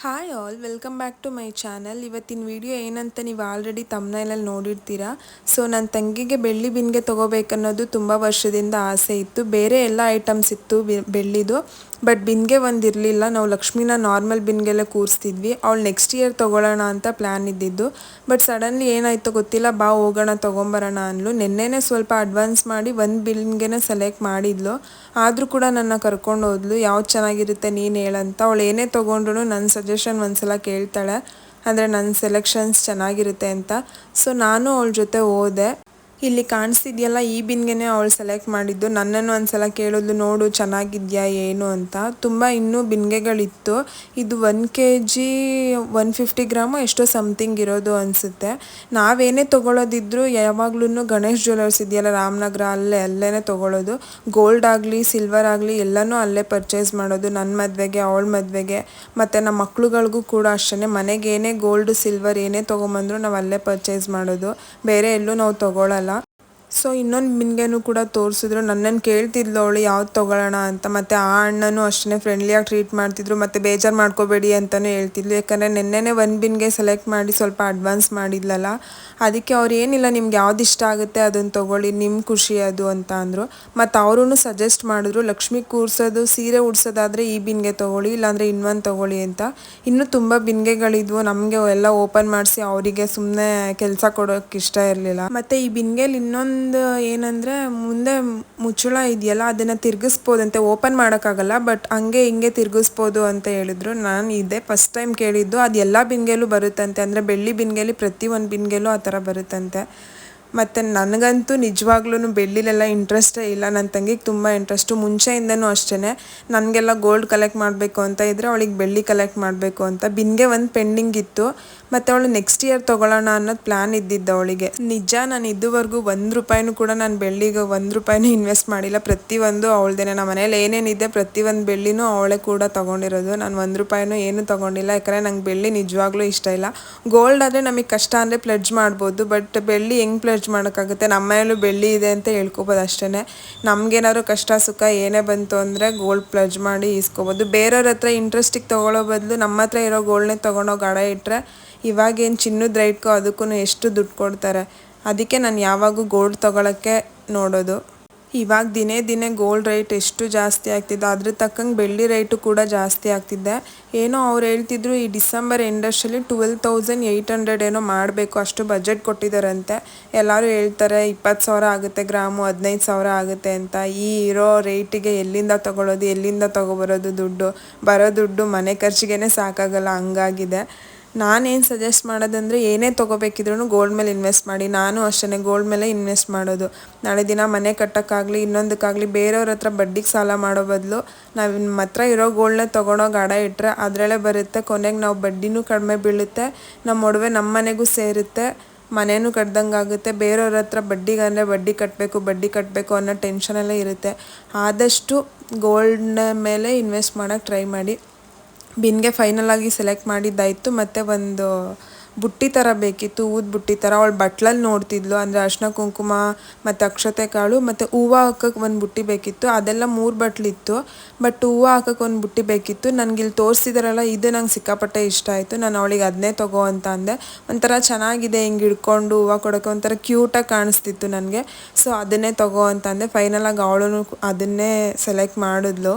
Hi all welcome back to my channel ಇವತ್ತಿನ video ಏನಂತ ನೀವು ಆಲ್ರೆಡಿ ತಮ್ಮನೇಲಲ್ಲಿ ನೋಡಿರ್ತೀರಾ. ಸೊ ನನ್ನ ತಂಗಿಗೆ ಬೆಳ್ಳಿ ಬಿನ್ಗೆ ತೊಗೋಬೇಕನ್ನೋದು ತುಂಬ ವರ್ಷದಿಂದ ಆಸೆ ಇತ್ತು. ಬೇರೆ ಎಲ್ಲ ಐಟಮ್ಸ್ ಇತ್ತು ಬೆಳ್ಳಿದು. ಬಟ್ ಬಿನ್ಗೆ ಒಂದು ಇರಲಿಲ್ಲ. ನಾವು ಲಕ್ಷ್ಮಿನ ನಾರ್ಮಲ್ ಬಿನ್ಗೆಲ್ಲ ಕೂರಿಸ್ತಿದ್ವಿ. ಅವಳು ನೆಕ್ಸ್ಟ್ ಇಯರ್ ತೊಗೊಳ್ಳೋಣ ಅಂತ ಪ್ಲ್ಯಾನ್ ಇದ್ದಿದ್ದು. ಬಟ್ ಸಡನ್ಲಿ ಏನಾಯಿತು ಗೊತ್ತಿಲ್ಲ. ಬಾ, ಹೋಗೋಣ, ತೊಗೊಂಬರೋಣ ಅಂದ್ಲು. ನಿನ್ನೆನೇ ಸ್ವಲ್ಪ ಅಡ್ವಾನ್ಸ್ ಮಾಡಿ ಒಂದು ಬಿನ್ಗೆನೇ ಸೆಲೆಕ್ಟ್ ಮಾಡಿದ್ಲು. ಆದರೂ ಕೂಡ ನನ್ನ ಕರ್ಕೊಂಡು ಹೋದ್ಲು. ಯಾವ್ದು ಚೆನ್ನಾಗಿರುತ್ತೆ ನೀನು ಹೇಳಂತ ಅವಳು ಏನೇ ತೊಗೊಂಡ್ರು ನನ್ನ ಸಜೆಷನ್ ಒಂದ್ಸಲ ಕೇಳ್ತಾಳೆ. ಅಂದರೆ ನನ್ನ ಸೆಲೆಕ್ಷನ್ಸ್ ಚೆನ್ನಾಗಿರುತ್ತೆ ಅಂತ. ಸೊ ನಾನು ಅವಳ ಜೊತೆ ಹೋದೆ. ಇಲ್ಲಿ ಕಾಣಿಸ್ತಿದೆಯಲ್ಲ ಈ ಬಿನ್ಗೆನೆ ಅವಳು ಸೆಲೆಕ್ಟ್ ಮಾಡಿದ್ದು. ನನ್ನನ್ನು ಒಂದ್ಸಲ ಕೇಳೋದು ನೋಡು, ಚೆನ್ನಾಗಿದ್ಯಾ, ಏನು ಅಂತ. ತುಂಬ ಇನ್ನೂ ಬಿನ್ಗೆಗಳಿತ್ತು. ಇದು one K G one fifty gram ಎಷ್ಟೋ ಸಮಥಿಂಗ್ ಇರೋದು ಅನಿಸುತ್ತೆ. ನಾವೇನೇ ತೊಗೊಳೋದಿದ್ರು ಯಾವಾಗ್ಲೂ ಗಣೇಶ್ ಜ್ಯುವೆಲರ್ಸ್ ಇದೆಯಲ್ಲ, ರಾಮನಗರ ಅಲ್ಲೇ ಅಲ್ಲೇ ತೊಗೊಳೋದು. ಗೋಲ್ಡ್ ಆಗಲಿ ಸಿಲ್ವರ್ ಆಗಲಿ, ಎಲ್ಲನೂ ಅಲ್ಲೇ ಪರ್ಚೇಸ್ ಮಾಡೋದು. ನನ್ನ ಮದುವೆಗೆ, ಅವಳ ಮದುವೆಗೆ. ಮತ್ತು ನಮ್ಮ ಮಕ್ಳುಗಳಿಗೂ ಕೂಡ ಅಷ್ಟೇ ಮನೆಗೆ ಗೋಲ್ಡ್ ಸಿಲ್ವರ್ ಏನೇ ತೊಗೊಂಬಂದ್ರು ನಾವು ಅಲ್ಲೇ ಪರ್ಚೇಸ್ ಮಾಡೋದು. ಬೇರೆ ಎಲ್ಲೂ ನಾವು ತೊಗೊಳಲ್ಲ. ಸೊ ಇನ್ನೊಂದು ಬಿನ್ಗೆನೂ ಕೂಡ ತೋರಿಸಿದ್ರು. ನನ್ನನ್ನು ಕೇಳ್ತಿದ್ಲು ಅವಳು, ಯಾವ್ದು ತೊಗೊಳ್ಳೋಣ ಅಂತ. ಮತ್ತು ಆ ಅಣ್ಣನೂ ಅಷ್ಟೇ ಫ್ರೆಂಡ್ಲಿಯಾಗಿ ಟ್ರೀಟ್ ಮಾಡ್ತಿದ್ರು. ಮತ್ತು ಬೇಜಾರು ಮಾಡ್ಕೋಬೇಡಿ ಅಂತಲೂ ಹೇಳ್ತಿದ್ಲು. ಯಾಕಂದರೆ ನೆನ್ನೆನೇ ಒಂದು ಬಿನ್ಗೆ ಸೆಲೆಕ್ಟ್ ಮಾಡಿ ಸ್ವಲ್ಪ ಅಡ್ವಾನ್ಸ್ ಮಾಡಿದ್ಲಲ್ಲ, ಅದಕ್ಕೆ ಅವ್ರು ಏನಿಲ್ಲ, ನಿಮ್ಗೆ ಯಾವ್ದು ಇಷ್ಟ ಆಗುತ್ತೆ ಅದನ್ನು ತೊಗೊಳ್ಳಿ ನಿಮ್ಮ ಖುಷಿ ಅದು ಅಂತ ಅಂದರು. ಮತ್ತು ಅವರೂ ಸಜೆಸ್ಟ್ ಮಾಡಿದ್ರು, ಲಕ್ಷ್ಮಿ ಕೂರ್ಸೋದು, ಸೀರೆ ಉಡ್ಸೋದಾದರೆ ಈ ಬಿನ್ಗೆ ತೊಗೊಳ್ಳಿ, ಇಲ್ಲಾಂದರೆ ಇನ್ನೊಂದು ತೊಗೊಳ್ಳಿ ಅಂತ. ಇನ್ನೂ ತುಂಬ ಬಿನ್ಗೆಗಳಿದ್ವು. ನಮಗೆ ಎಲ್ಲ ಓಪನ್ ಮಾಡಿಸಿ ಅವರಿಗೆ ಸುಮ್ಮನೆ ಕೆಲಸ ಕೊಡೋಕೆ ಇಷ್ಟ ಇರಲಿಲ್ಲ. ಮತ್ತು ಈ ಬಿನ್ಗೆಲಿ ಇನ್ನೊಂದು ಏನಂದರೆ ಮುಂದೆ ಮುಚ್ಚಳ ಇದೆಯಲ್ಲ, ಅದನ್ನು ತಿರ್ಗಿಸ್ಬೋದಂತೆ. ಓಪನ್ ಮಾಡೋಕ್ಕಾಗಲ್ಲ ಬಟ್ ಹಂಗೆ ಹಿಂಗೆ ತಿರುಗಿಸ್ಬೋದು ಅಂತ ಹೇಳಿದ್ರು. ನಾನು ಇದೇ ಫಸ್ಟ್ ಟೈಮ್ ಕೇಳಿದ್ದು. ಅದು ಎಲ್ಲ ಬಿನ್ಗೆಲೂ ಬರುತ್ತಂತೆ. ಅಂದರೆ ಬೆಳ್ಳಿ ಬಿನ್ಗೆಲಿ ಪ್ರತಿ ಒಂದು ಬಿನ್ಗೆಲೂ ಆ ಥರ ಬರುತ್ತಂತೆ. ಮತ್ತು ನನಗಂತೂ ನಿಜವಾಗ್ಲೂ ಬೆಳ್ಳಿಲೆಲ್ಲ ಇಂಟ್ರೆಸ್ಟೇ ಇಲ್ಲ. ನನ್ನ ತಂಗಿಗೆ ತುಂಬ ಇಂಟ್ರೆಸ್ಟು ಮುಂಚೆಯಿಂದನೂ ಅಷ್ಟೇ ನನಗೆಲ್ಲ ಗೋಲ್ಡ್ ಕಲೆಕ್ಟ್ ಮಾಡಬೇಕು ಅಂತ ಇದ್ದರೆ ಅವಳಿಗೆ ಬೆಳ್ಳಿ ಕಲೆಕ್ಟ್ ಮಾಡಬೇಕು ಅಂತ. ಬಿನ್ಗೆ ಒಂದು ಪೆಂಡಿಂಗ್ ಇತ್ತು. ಮತ್ತು ಅವಳು ನೆಕ್ಸ್ಟ್ ಇಯರ್ ತೊಗೊಳ್ಳೋಣ ಅನ್ನೋದು ಪ್ಲ್ಯಾನ್ ಇದ್ದಿದ್ದ ಅವಳಿಗೆ. ನಿಜ, ನಾನು ಇದುವರೆಗೂ ಒಂದು ರೂಪಾಯಿನೂ ಕೂಡ ನಾನು ಬೆಳ್ಳಿಗೆ ಒಂದು ರೂಪಾಯಿನೂ ಇನ್ವೆಸ್ಟ್ ಮಾಡಿಲ್ಲ. ಪ್ರತಿಯೊಂದು ಅವಳದೇನೆ. ನಮ್ಮ ಮನೇಲಿ ಏನೇನಿದೆ ಪ್ರತಿಯೊಂದು ಬೆಳ್ಳಿನೂ ಅವಳೇ ಕೂಡ ತೊಗೊಂಡಿರೋದು. ನಾನು ಒಂದು ರೂಪಾಯಿನೂ ಏನೂ ತೊಗೊಂಡಿಲ್ಲ. ಯಾಕಂದರೆ ನಂಗೆ ಬೆಳ್ಳಿ ನಿಜವಾಗ್ಲೂ ಇಷ್ಟ ಇಲ್ಲ. ಗೋಲ್ಡ್ ಆದರೆ ನಮಗೆ ಕಷ್ಟ ಅಂದರೆ ಪ್ಲಡ್ಜ್ ಮಾಡ್ಬೋದು. ಬಟ್ ಬೆಳ್ಳಿ ಹೆಂಗೆ ಪ್ಲಡ್ಜ್ ಮಾಡೋಕ್ಕಾಗುತ್ತೆ? ನಮ್ಮ ಮನೇಲೂ ಬೆಳ್ಳಿ ಇದೆ ಅಂತ ಹೇಳ್ಕೊಬೋದು ಅಷ್ಟೇ ನಮಗೇನಾದ್ರು ಕಷ್ಟ ಸುಖ ಏನೇ ಬಂತು ಅಂದರೆ ಗೋಲ್ಡ್ ಪ್ಲಡ್ಜ್ ಮಾಡಿ ಇಸ್ಕೊಬೋದು ಬೇರೆಯವ್ರ ಹತ್ರ ಇಂಟ್ರೆಸ್ಟಿಗೆ ತೊಗೊಳ್ಳೋ ಬದಲು ನಮ್ಮ ಹತ್ರ ಇರೋ ಗೋಲ್ಡ್ನೇ ತೊಗೊಂಡೋಗಿ ಅಡ ಇಟ್ಟರೆ ಇವಾಗೇನು ಚಿನ್ನದ ರೇಟ್ಗೂ ಅದಕ್ಕೂ ಎಷ್ಟು ದುಡ್ಡು ಕೊಡ್ತಾರೆ? ಅದಕ್ಕೆ ನಾನು ಯಾವಾಗೂ ಗೋಲ್ಡ್ ತೊಗೊಳಕ್ಕೆ ನೋಡೋದು. ಇವಾಗ ದಿನೇ ದಿನೇ ಗೋಲ್ಡ್ ರೇಟ್ ಎಷ್ಟು ಜಾಸ್ತಿ ಆಗ್ತಿದೆ, ಅದ್ರ ತಕ್ಕಂಗೆ ಬೆಳ್ಳಿ ರೇಟು ಕೂಡ ಜಾಸ್ತಿ ಆಗ್ತಿದೆ. ಏನೋ ಅವ್ರು ಹೇಳ್ತಿದ್ರು ಈ ಡಿಸೆಂಬರ್ ಎಂಡಷ್ಟಲ್ಲಿ ಟ್ವೆಲ್ ತೌಸಂಡ್ ಏಯ್ಟ್ ಹಂಡ್ರೆಡ್ ಏನೋ ಮಾಡಬೇಕು, ಅಷ್ಟು ಬಜೆಟ್ ಕೊಟ್ಟಿದ್ದಾರಂತೆ ಎಲ್ಲರೂ ಹೇಳ್ತಾರೆ, ಇಪ್ಪತ್ತು ಸಾವಿರ ಆಗುತ್ತೆ ಗ್ರಾಮು, ಹದಿನೈದು ಸಾವಿರ ಆಗುತ್ತೆ ಅಂತ. ಈ ಇರೋ ರೇಟಿಗೆ ಎಲ್ಲಿಂದ ತೊಗೊಳೋದು, ಎಲ್ಲಿಂದ ತೊಗೊಬರೋದು ದುಡ್ಡು? ಬರೋ ದುಡ್ಡು ಮನೆ ಖರ್ಚಿಗೆ ಸಾಕಾಗಲ್ಲ, ಹಂಗಾಗಿದೆ. ನಾನೇನು ಸಜೆಸ್ಟ್ ಮಾಡೋದಂದರೆ ಏನೇ ತೊಗೋಬೇಕಿದ್ರೂ ಗೋಲ್ಡ್ ಮೇಲೆ ಇನ್ವೆಸ್ಟ್ ಮಾಡಿ. ನಾನು ಅಷ್ಟೇ ಗೋಲ್ಡ್ ಮೇಲೆ ಇನ್ವೆಸ್ಟ್ ಮಾಡೋದು. ನಾಳೆ ದಿನ ಮನೆ ಕಟ್ಟೋಕ್ಕಾಗಲಿ, ಇನ್ನೊಂದಕ್ಕಾಗಲಿ ಬೇರೆಯವ್ರ ಹತ್ರ ಬಡ್ಡಿಗೆ ಸಾಲ ಮಾಡೋ ಬದಲು ನಾವು ನಿಮ್ಮ ಹತ್ರ ಇರೋ ಗೋಲ್ಡ್ನ ತೊಗೊಂಡೋಗಿ ಅಡ ಇಟ್ಟರೆ ಅದರಲ್ಲೇ ಬರುತ್ತೆ. ಕೊನೆಗೆ ನಾವು ಬಡ್ಡಿನೂ ಕಡಿಮೆ ಬೀಳುತ್ತೆ. ನಮ್ಮ ಒಡವೆ ನಮ್ಮ ಮನೆಗೂ ಸೇರುತ್ತೆ. ಮನೆಯೂ ಕಟ್ದಂಗೆ ಆಗುತ್ತೆ ಬೇರೆಯವ್ರ ಹತ್ರ ಬಡ್ಡಿಗೆ ಅಂದರೆ ಬಡ್ಡಿ ಕಟ್ಟಬೇಕು ಬಡ್ಡಿ ಕಟ್ಟಬೇಕು ಅನ್ನೋ ಟೆನ್ಷನಲ್ಲೇ ಇರುತ್ತೆ. ಆದಷ್ಟು ಗೋಲ್ಡ್ನ ಮೇಲೆ ಇನ್ವೆಸ್ಟ್ ಮಾಡೋಕ್ಕೆ ಟ್ರೈ ಮಾಡಿ. ಬಿನ್ಗೆ ಫೈನಲಾಗಿ ಸೆಲೆಕ್ಟ್ ಮಾಡಿದ್ದಾಯಿತು. ಮತ್ತು ಒಂದು ಬುಟ್ಟಿ ಥರ ಬೇಕಿತ್ತು, ಊದ್ ಬುಟ್ಟಿ ಥರ ಅವಳು ಬಟ್ಲಲ್ಲಿ ನೋಡ್ತಿದ್ಲು. ಅಂದರೆ ಅರ್ಶಿನ ಕುಂಕುಮ ಮತ್ತು ಅಕ್ಷತೆ ಕಾಳು ಮತ್ತು ಹೂವು ಹಾಕೋಕೆ ಒಂದು ಬುಟ್ಟಿ ಬೇಕಿತ್ತು. ಅದೆಲ್ಲ ಮೂರು ಬಟ್ಲಿತ್ತು ಬಟ್ ಹೂವು ಹಾಕೋಕೆ ಒಂದು ಬುಟ್ಟಿ ಬೇಕಿತ್ತು. ನನಗೆ ಇಲ್ಲಿ ತೋರಿಸಿದಾರಲ್ಲ, ಇದು ನಂಗೆ ಸಿಕ್ಕಾಪಟ್ಟೆ ಇಷ್ಟ ಆಯಿತು. ನಾನು ಅವಳಿಗೆ ಅದನ್ನೇ ತಗೋ ಅಂತ ಅಂದೆ. ಒಂಥರ ಚೆನ್ನಾಗಿದೆ, ಹಿಂಗೆ ಹಿಡ್ಕೊಂಡು ಹೂವು ಕೊಡೋಕೆ ಒಂಥರ ಕ್ಯೂಟಾಗಿ ಕಾಣಿಸ್ತಿತ್ತು ನನಗೆ. ಸೊ ಅದನ್ನೇ ತಗೋ ಅಂತ ಅಂದೆ. ಫೈನಲಾಗಿ ಅವಳು ಅದನ್ನೇ ಸೆಲೆಕ್ಟ್ ಮಾಡಿದ್ಲು.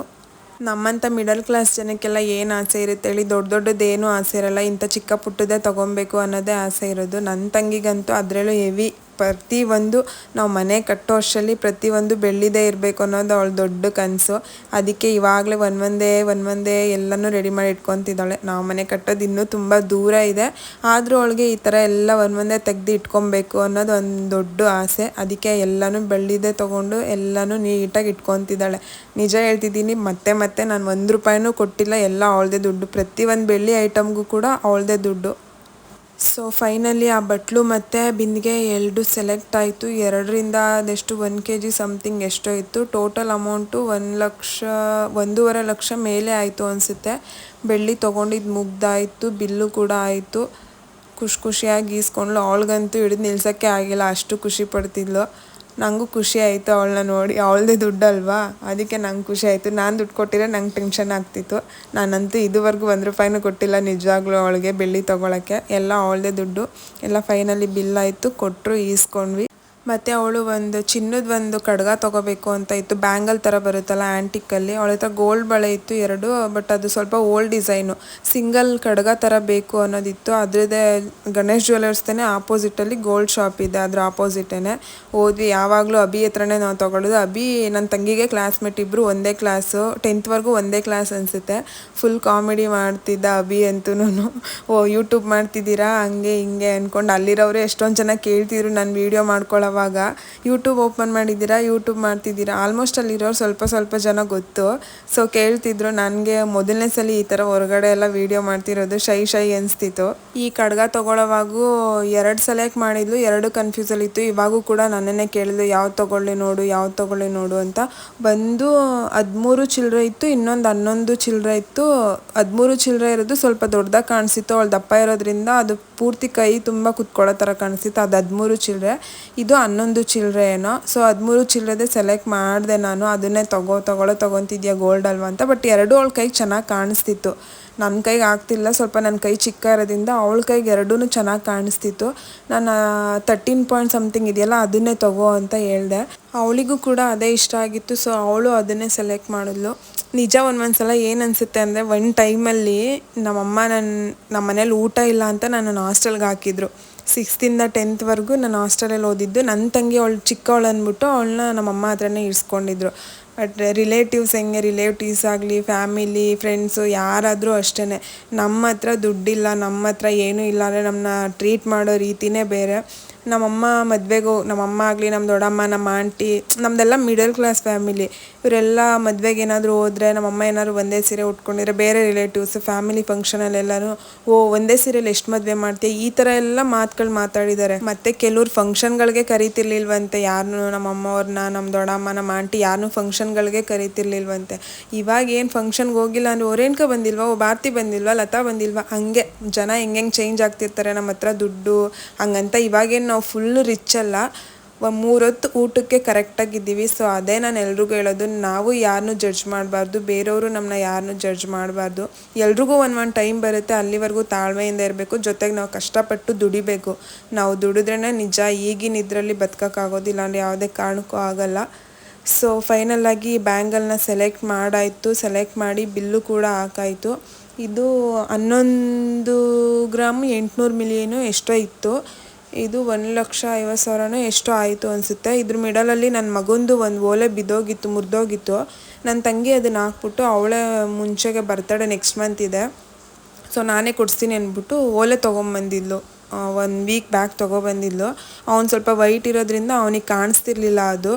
ನಮ್ಮಂಥ ಮಿಡಲ್ ಕ್ಲಾಸ್ ಜನಕ್ಕೆಲ್ಲ ಏನು ಆಸೆ ಇರುತ್ತೆ ಹೇಳಿ, ದೊಡ್ಡ ದೊಡ್ಡದೇನು ಆಸೆ ಇರಲ್ಲ, ಇಂಥ ಚಿಕ್ಕ ಪುಟ್ಟದೇ ತೊಗೊಬೇಕು ಅನ್ನೋದೇ ಆಸೆ ಇರೋದು. ನನ್ನ ತಂಗಿಗಂತೂ ಅದರಲ್ಲೂ ಹೆವಿ ಪ್ರತಿಯೊಂದು ನಾವು ಮನೆ ಕಟ್ಟೋ ಅಷ್ಟರಲ್ಲಿ ಪ್ರತಿಯೊಂದು ಬೆಳ್ಳಿದೇ ಇರಬೇಕು ಅನ್ನೋದು ಅವಳು ದೊಡ್ಡ ಕನಸು. ಅದಕ್ಕೆ ಇವಾಗಲೇ ಒಂದೊಂದೇ ಒಂದೊಂದೇ ಎಲ್ಲನೂ ರೆಡಿ ಮಾಡಿ ಇಟ್ಕೊತಿದ್ದಾಳೆ. ನಾವು ಮನೆ ಕಟ್ಟೋದು ಇನ್ನೂ ತುಂಬ ದೂರ ಇದೆ. ಆದರೂ ಅವಳಿಗೆ ಈ ಥರ ಎಲ್ಲ ಒಂದೊಂದೇ ತೆಗ್ದು ಇಟ್ಕೊಬೇಕು ಅನ್ನೋದು ಒಂದು ದೊಡ್ಡ ಆಸೆ. ಅದಕ್ಕೆ ಎಲ್ಲನೂ ಬೆಳ್ಳಿದೇ ತೊಗೊಂಡು ಎಲ್ಲನೂ ನೀಟಾಗಿ ಇಟ್ಕೊತಿದ್ದಾಳೆ. ನಿಜ ಹೇಳ್ತಿದ್ದೀನಿ, ಮತ್ತೆ ಮತ್ತೆ ನಾನು ಒಂದು ರೂಪಾಯಿನೂ ಕೊಟ್ಟಿಲ್ಲ. ಎಲ್ಲ ಅವಳದೇ ದುಡ್ಡು. ಪ್ರತಿಯೊಂದು ಬೆಳ್ಳಿ ಐಟಮ್ಗೂ ಕೂಡ ಅವಳದೇ ದುಡ್ಡು. ಸೊ ಫೈನಲಿ ಆ ಬಟ್ಲು ಮತ್ತು ಬಿಂದಿಗೆ ಎರಡು ಸೆಲೆಕ್ಟ್ ಆಯಿತು. ಎರಡರಿಂದ ಅದೆಷ್ಟು? ಒನ್ ಕೆ ಜಿ ಸಮಥಿಂಗ್ ಎಷ್ಟೋ ಇತ್ತು. ಟೋಟಲ್ ಅಮೌಂಟು ಒಂದು ಲಕ್ಷ, ಒಂದೂವರೆ ಲಕ್ಷ ಮೇಲೆ ಆಯಿತು ಅನಿಸುತ್ತೆ. ಬೆಳ್ಳಿ ತೊಗೊಂಡಿದ್ದು ಮುಗ್ದಾಯಿತು, ಬಿಲ್ಲು ಕೂಡ ಆಯಿತು. ಖುಷಿ ಖುಷಿಯಾಗಿ ಈಸ್ಕೊಂಡ್ಲು. ಅವಳಿಗಂತೂ ಹಿಡಿದು ನಿಲ್ಸೋಕ್ಕೆ ಆಗಿಲ್ಲ. ಅಷ್ಟು ಖುಷಿ ಪಡ್ತಿದ್ಲು. ನನಗೂ ಖುಷಿ ಆಯಿತು ಅವಳನ್ನ ನೋಡಿ. ಅವಳದೇ ದುಡ್ಡಲ್ವಾ? ಅದಕ್ಕೆ ನಂಗೆ ಖುಷಿ ಆಯಿತು. ನಾನು ದುಡ್ಡು ಕೊಟ್ಟಿದ್ರೆ ನಂಗೆ ಟೆನ್ಷನ್ ಆಗ್ತಿತ್ತು. ನಾನಂತೂ ಇದುವರೆಗೂ ಒಂದು ರೂಪಾಯಿನೂ ಕೊಟ್ಟಿಲ್ಲ ನಿಜವಾಗ್ಲೂ ಅವಳಿಗೆ ಬೆಳ್ಳಿ ತೊಗೊಳಕ್ಕೆ. ಎಲ್ಲ ಅವಳದೇ ದುಡ್ಡು. ಎಲ್ಲ ಫೈನಲಿ ಬಿಲ್ ಆಯಿತು. ಕೊಟ್ಟರು ಈಸ್ಕೊಂಡ್ವಿ. ಮತ್ತು ಅವಳು ಒಂದು ಚಿನ್ನದ ಒಂದು ಕಡ್ಗ ತೊಗೋಬೇಕು ಅಂತ ಇತ್ತು. ಬ್ಯಾಂಗಲ್ ಥರ ಬರುತ್ತಲ್ಲ ಆ್ಯಂಟಿಕಲ್ಲಿ ಅವಳ ಹತ್ರ ಗೋಲ್ಡ್ ಬಳೆ ಇತ್ತು ಎರಡು ಬಟ್ ಅದು ಸ್ವಲ್ಪ ಓಲ್ಡ್ ಡಿಸೈನು ಸಿಂಗಲ್ ಕಡ್ಗ ಥರ ಬೇಕು ಅನ್ನೋದಿತ್ತು. ಅದರದ್ದೇ ಗಣೇಶ್ ಜ್ಯುವೆಲರ್ಸ್ದೇ ಆಪೋಸಿಟಲ್ಲಿ ಗೋಲ್ಡ್ ಶಾಪ್ ಇದೆ. ಅದ್ರ ಆಪೋಸಿಟೇ ಹೋದ್ವಿ ಯಾವಾಗಲೂ ಅಭಿ ಹತ್ರನೇ ನಾವು ತೊಗೊಳ್ಳೋದು ಅಭಿ ನನ್ನ ತಂಗಿಗೆ ಕ್ಲಾಸ್ಮೇಟ್ ಇಬ್ಬರು ಒಂದೇ ಕ್ಲಾಸು ಟೆಂತ್ವರೆಗೂ ಒಂದೇ ಕ್ಲಾಸ್ ಅನಿಸುತ್ತೆ. ಫುಲ್ ಕಾಮಿಡಿ ಮಾಡ್ತಿದ್ದ ಅಭಿ ಅಂತೂ ಓ ಯೂಟ್ಯೂಬ್ ಮಾಡ್ತಿದ್ದೀರಾ? ಹಂಗೆ, ಹಿಂಗೆ ಅಂದ್ಕೊಂಡು ಅಲ್ಲಿರೋರು ಎಷ್ಟೊಂದು ಜನ ಕೇಳ್ತಿದ್ರು ನಾನು ವೀಡಿಯೋ ಮಾಡ್ಕೊಳ್ಳೋವಾಗ ಯೂಟ್ಯೂಬ್ ಓಪನ್ ಮಾಡಿದ್ದೀರಾ ಯೂಟ್ಯೂಬ್ ಮಾಡ್ತಿದ್ದೀರಾ ಆಲ್ಮೋಸ್ಟ್ ಅಲ್ಲಿರೋರು ಸ್ವಲ್ಪ ಸ್ವಲ್ಪ ಜನ ಗೊತ್ತು. ಸೊ ಕೇಳ್ತಿದ್ರು, ನನಗೆ ಮೊದಲನೇ ಸಲ ಈ ಥರ ಹೊರಗಡೆ ಎಲ್ಲ ವೀಡಿಯೋ ಮಾಡ್ತಿರೋದು ಶೈ ಶೈ ಅನಿಸ್ತಿತ್ತು. ಈ ಕಡ್ಗ ತೊಗೊಳ್ಳೋವಾಗೂ ಎರಡು ಸೆಲೆಕ್ಟ್ ಮಾಡಿದ್ಲು, ಎರಡು ಕನ್ಫ್ಯೂಸಲ್ಲಿ ಇತ್ತು. ಇವಾಗೂ ಕೂಡ ನನ್ನನ್ನೇ ಕೇಳಿದ್ಲು ಯಾವ್ದು ತೊಗೊಳ್ಳಿ ನೋಡು ಯಾವ್ದು ತೊಗೊಳ್ಳಿ ನೋಡು ಅಂತ. ಬಂದು ಹದಿಮೂರು ಚಿಲ್ಲರೆ ಇತ್ತು, ಇನ್ನೊಂದು ಹನ್ನೊಂದು ಚಿಲ್ಲರೆ ಇತ್ತು. ಹದಿಮೂರು ಚಿಲ್ಲರೆ ಇರೋದು ಸ್ವಲ್ಪ ದೊಡ್ಡದಾಗಿ ಕಾಣಿಸಿತ್ತು, ಅವಳು ದಪ್ಪ ಇರೋದ್ರಿಂದ ಅದು ಪೂರ್ತಿ ಕೈ ತುಂಬ ಕುತ್ಕೊಳ್ಳೋ ಥರ ಕಾಣಿಸ್ತಿತ್ತು. ಅದು ಹದಿಮೂರು ಚಿಲ್ಲರೆ ಇದು ಹನ್ನೊಂದು ಚಿಲ್ಲರೆ ಏನೋ. ಸೊ ಹದಿಮೂರು ಚಿಲ್ಲರೆದೆ ಸೆಲೆಕ್ಟ್ ಮಾಡಿದೆ ನಾನು. ಅದನ್ನೇ ತಗೋ, ತಗೊಳ್ಳೋ, ತಗೊತಿದ್ಯಾ ಗೋಲ್ಡ್ ಅಲ್ವಾ ಅಂತ. ಬಟ್ ಎರಡೂ ಅವಳ ಕೈಗೆ ಚೆನ್ನಾಗಿ ಕಾಣಿಸ್ತಿತ್ತು. ನನ್ನ ಕೈಗೆ ಆಗ್ತಿಲ್ಲ. ಸ್ವಲ್ಪ ನನ್ನ ಕೈ ಚಿಕ್ಕ ಇರೋದ್ರಿಂದ ಅವಳ ಕೈಗೆ ಎರಡೂ ಚೆನ್ನಾಗಿ ಕಾಣಿಸ್ತಿತ್ತು. ನಾನು ತರ್ಟೀನ್ ಪಾಯಿಂಟ್ ಸಮಥಿಂಗ್ ಇದೆಯಲ್ಲ ಅದನ್ನೇ ತಗೋ ಅಂತ ಹೇಳಿದೆ. ಅವಳಿಗೂ ಕೂಡ ಅದೇ ಇಷ್ಟ ಆಗಿತ್ತು. ಸೊ ಅವಳು ಅದನ್ನೇ ಸೆಲೆಕ್ಟ್ ಮಾಡಿದ್ಲು. ನಿಜ ಒಂದೊಂದು ಸಲ ಏನು ಅನಿಸುತ್ತೆ ಅಂದರೆ ಒಂದು ಟೈಮಲ್ಲಿ ನಮ್ಮಮ್ಮ ನನ್ನ ನಮ್ಮ ಮನೇಲಿ ಊಟ ಇಲ್ಲ ಅಂತ ನಾನು ಹಾಸ್ಟೆಲ್ಗೆ ಹಾಕಿದ್ರು. ಸಿಕ್ಸ್ತಿಂದ ಟೆಂತ್ವರೆಗೂ ನಾನು ಹಾಸ್ಟೆಲಲ್ಲಿ ಓದಿದ್ದು. ನನ್ನ ತಂಗಿ ಅವಳು ಚಿಕ್ಕವಳು ಅಂದ್ಬಿಟ್ಟು ಅವಳನ್ನ ನಮ್ಮಮ್ಮ ಹತ್ರನೇ ಇರಿಸ್ಕೊಂಡಿದ್ರು. ಬಟ್ ರಿಲೇಟಿವ್ಸ್ ಹೆಂಗೆ? ರಿಲೇಟಿವ್ಸ್ ಆಗಲಿ ಫ್ಯಾಮಿಲಿ ಫ್ರೆಂಡ್ಸು ಯಾರಾದರೂ ಅಷ್ಟೇ ನಮ್ಮ ಹತ್ರ ದುಡ್ಡಿಲ್ಲ ನಮ್ಮ ಹತ್ರ ಏನೂ ಇಲ್ಲ ಅಂದರೆ ನಮ್ಮನ್ನ ಟ್ರೀಟ್ ಮಾಡೋ ರೀತಿನೇ ಬೇರೆ. ನಮ್ಮಮ್ಮ ಮದುವೆಗೂ, ನಮ್ಮಮ್ಮ ಆಗಲಿ ನಮ್ಮ ದೊಡ್ಡಮ್ಮ, ನಮ್ಮ ಆಂಟಿ ನಮ್ಮದೆಲ್ಲ ಮಿಡಲ್ ಕ್ಲಾಸ್ ಫ್ಯಾಮಿಲಿ ಇವರೆಲ್ಲ ಮದುವೆಗೆ ಏನಾದರೂ ಹೋದರೆ ನಮ್ಮಮ್ಮ ಏನಾದ್ರು ಒಂದೇ ಸೀರೆ ಉಟ್ಕೊಂಡಿದ್ರೆ ಬೇರೆ ರಿಲೇಟಿವ್ಸ್ ಫ್ಯಾಮಿಲಿ ಫಂಕ್ಷನಲ್ಲೆಲ್ಲನೂ ಓ, ಒಂದೇ ಸೀರೆಯಲ್ಲಿ ಎಷ್ಟು ಮದುವೆ ಮಾಡ್ತೀಯ? ಈ ಥರ ಎಲ್ಲ ಮಾತುಗಳು ಮಾತಾಡಿದ್ದಾರೆ. ಮತ್ತು ಕೆಲವ್ರು ಫಂಕ್ಷನ್ಗಳಿಗೆ ಕರಿತಿರ್ಲಿಲ್ವಂತೆ. ಯಾರನ್ನೂ ನಮ್ಮ ಅವ್ರನ್ನ ನಮ್ಮ ದೊಡ್ಡಮ್ಮ ನಮ್ಮ ಆಂಟಿ ಯಾರನ್ನೂ ಫಂಕ್ಷನ್ಗಳಿಗೆ ಕರೀತಿರ್ಲಿಲ್ವಂತೆ. ಇವಾಗ ಏನು ಫಂಕ್ಷನ್ಗೆ ಹೋಗಿಲ್ಲ ಅಂದರೆ, ಓರೇನ್ಕ ಬಂದಿಲ್ವಾ? ಓ, ಭಾರತಿ ಬಂದಿಲ್ವಾ? ಲತಾ ಬಂದಿಲ್ವಾ? ಹಂಗೆ ಜನ ಹೆಂಗೆ ಚೇಂಜ್ ಆಗ್ತಿರ್ತಾರೆ ನಮ್ಮ ಹತ್ರ ದುಡ್ಡು, ಹಂಗಂತ ಇವಾಗೇನು ಫುಲ್ಲು ರಿಚ್ ಅಲ್ಲ. ಮೂರೊತ್ತು ಊಟಕ್ಕೆ ಕರೆಕ್ಟಾಗಿದ್ದೀವಿ ಸೊ ಅದೇ ನಾನು ಎಲ್ರಿಗೂ ಹೇಳೋದು, ನಾವು ಯಾರನ್ನೂ ಜಡ್ಜ್ ಮಾಡಬಾರ್ದು. ಬೇರೆಯವರು ನಮ್ಮನ್ನ ಯಾರನ್ನೂ ಜಡ್ಜ್ ಮಾಡಬಾರ್ದು. ಎಲ್ರಿಗೂ ಒಂದು ಒಂದು ಟೈಮ್ ಬರುತ್ತೆ. ಅಲ್ಲಿವರೆಗೂ ತಾಳ್ಮೆಯಿಂದ ಇರಬೇಕು. ಜೊತೆಗೆ ನಾವು ಕಷ್ಟಪಟ್ಟು ದುಡಿಬೇಕು. ನಾವು ದುಡಿದ್ರೇ ನಿಜ. ಈಗಿನ ಇದರಲ್ಲಿ ಬದುಕೋಕ್ಕಾಗೋದಿಲ್ಲ. ಅಂದರೆ ಯಾವುದೇ ಕಾರಣಕ್ಕೂ ಆಗಲ್ಲ. ಸೊ ಫೈನಲಾಗಿ ಬ್ಯಾಂಗಲ್ನ ಸೆಲೆಕ್ಟ್ ಮಾಡಾಯಿತು. ಸೆಲೆಕ್ಟ್ ಮಾಡಿ ಬಿಲ್ಲು ಕೂಡ ಹಾಕಾಯಿತು. ಇದು ಹನ್ನೊಂದು ಗ್ರಾಮ್ ಎಂಟುನೂರು ಮಿಲಿಯನು ಎಷ್ಟೋ ಇತ್ತು. ಇದು ಒಂದು ಲಕ್ಷ ಐವತ್ತು ಸಾವಿರನೋ ಎಷ್ಟೋ ಆಯಿತು ಅನಿಸುತ್ತೆ. ಇದ್ರ ಮಿಡಲಲ್ಲಿ ನನ್ನ ಮಗಂದು ಒಂದು ಓಲೆ ಬಿದ್ದೋಗಿತ್ತು, ಮುರಿದೋಗಿತ್ತು. ನನ್ನ ತಂಗಿ ಅದನ್ನು ಹಾಕ್ಬಿಟ್ಟು ಅವಳೇ ಮುಂಚೆಗೆ ಬರ್ತಡೆ ನೆಕ್ಸ್ಟ್ ಮಂತ್ ಇದೆ. ಸೊ ನಾನೇ ಕೊಡಿಸ್ತೀನಿ ಅಂದ್ಬಿಟ್ಟು ಓಲೆ ತೊಗೊಂಬಂದಿದ್ಲು. ಒಂದು ವೀಕ್ ಬ್ಯಾಕ್ ತೊಗೊಬಂದಿದ್ಲು ಅವ್ನು ಸ್ವಲ್ಪ ವೈಟ್ ಇರೋದ್ರಿಂದ ಅವನಿಗೆ ಕಾಣಿಸ್ತಿರ್ಲಿಲ್ಲ ಅದು.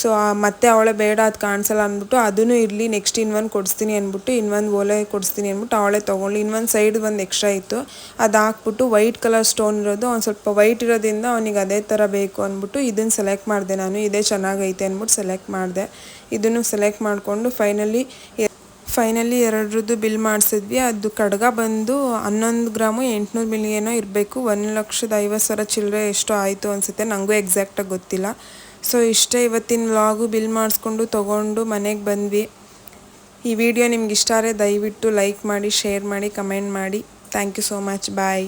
ಸೊ ಮತ್ತೆ ಅವಳೆ ಬೇಡ, ಅದು ಕಾಣಿಸಲ್ಲ ಅಂದ್ಬಿಟ್ಟು ಅದೂ ಇರಲಿ ನೆಕ್ಸ್ಟ್ ಇನ್ನೊಂದು ಕೊಡಿಸ್ತೀನಿ ಅಂದ್ಬಿಟ್ಟು ಇನ್ನೊಂದು ಓಲೆ ಕೊಡಿಸ್ತೀನಿ ಅಂದ್ಬಿಟ್ಟು ಅವಳೆ ತೊಗೊಂಡು ಇನ್ನೊಂದು ಸೈಡ್ ಒಂದು ಎಕ್ಸ್ಟ್ರಾ ಇತ್ತು. ಅದು ಹಾಕ್ಬಿಟ್ಟು ವೈಟ್ ಕಲರ್ ಸ್ಟೋನ್ ಇರೋದು, ಅವ್ನು ಸ್ವಲ್ಪ ವೈಟ್ ಇರೋದ್ರಿಂದ ಅವನಿಗೆ ಅದೇ ಥರ ಬೇಕು ಅಂದ್ಬಿಟ್ಟು ಇದನ್ನು ಸೆಲೆಕ್ಟ್ ಮಾಡಿದೆ ನಾನು. ಇದೇ ಚೆನ್ನಾಗೈತೆ ಅಂದ್ಬಿಟ್ಟು ಸೆಲೆಕ್ಟ್ ಮಾಡಿದೆ. ಇದನ್ನು ಸೆಲೆಕ್ಟ್ ಮಾಡಿಕೊಂಡು ಫೈನಲಿ ಫೈನಲಿ ಎರಡರದ್ದು ಬಿಲ್ ಮಾಡಿಸಿದ್ವಿ. ಅದು ಕಡಗ ಬಂದು ಹನ್ನೊಂದು ಗ್ರಾಮು ಎಂಟುನೂರು ಮಿಲಿ ಏನೋ ಇರಬೇಕು. ಒಂದು ಲಕ್ಷದ ಐವತ್ತು ಸಾವಿರ ಚಿಲ್ಲರೆ ಎಷ್ಟೋ ಆಯಿತು ಅನಿಸುತ್ತೆ. ನನಗೂ ಎಕ್ಸಾಕ್ಟಾಗಿ ಗೊತ್ತಿಲ್ಲ. ಸೊ ಇಷ್ಟೇ ಇವತ್ತಿನ ವ್ಲಾಗು ಬಿಲ್ ಮಾಡಿಸ್ಕೊಂಡು ತೊಗೊಂಡು ಮನೆಗೆ ಬಂದ್ವಿ. ಈ ವಿಡಿಯೋ ನಿಮ್ಗೆ ಇಷ್ಟ ಆದರೆ ದಯವಿಟ್ಟು ಲೈಕ್ ಮಾಡಿ ಶೇರ್ ಮಾಡಿ ಕಮೆಂಟ್ ಮಾಡಿ. Thank you so much bye